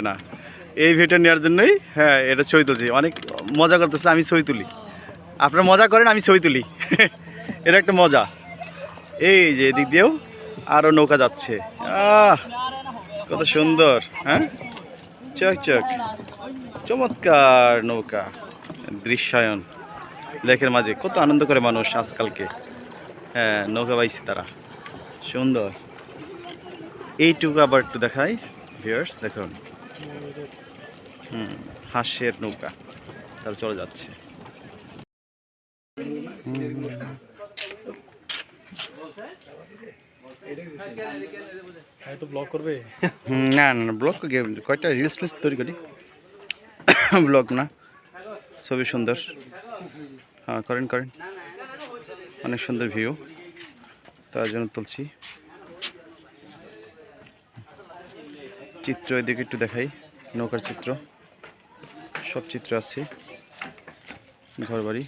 না। এই ভিডিও নেওয়ার জন্যই হ্যাঁ এটা ছবি তুলছি। অনেক মজা করতেছে, আমি ছবি তুলি। আপনারা মজা করেন, আমি ছবি তুলি। এটা একটা মজা। এই যে এদিক দিয়েও আরও নৌকা যাচ্ছে। আহ, কত সুন্দর হ্যাঁ? চক চক। চমৎকার নৌকা। দৃশ্যায়ন। লেখের মাঝে কত আনন্দ করে মানুষ আজকালকে। হ্যাঁ নৌকা পাইছে তারা। সুন্দর। এইটুকু আবার একটু দেখাই ভিউয়ার্স দেখুন। হুম হাঁসের নৌকা। তাহলে চলে যাচ্ছে। হুম, না না না ব্লগ কয়টা রিলস ফিলস তৈরি করি? ব্লগ না ছবি সুন্দর। হ্যাঁ করেন করেন। অনেক সুন্দর ভিউ তার জন্য তুলছি। চিত্র এদিকে একটু দেখাই নৌকার চিত্র। সব চিত্র আছে ঘর বাড়ি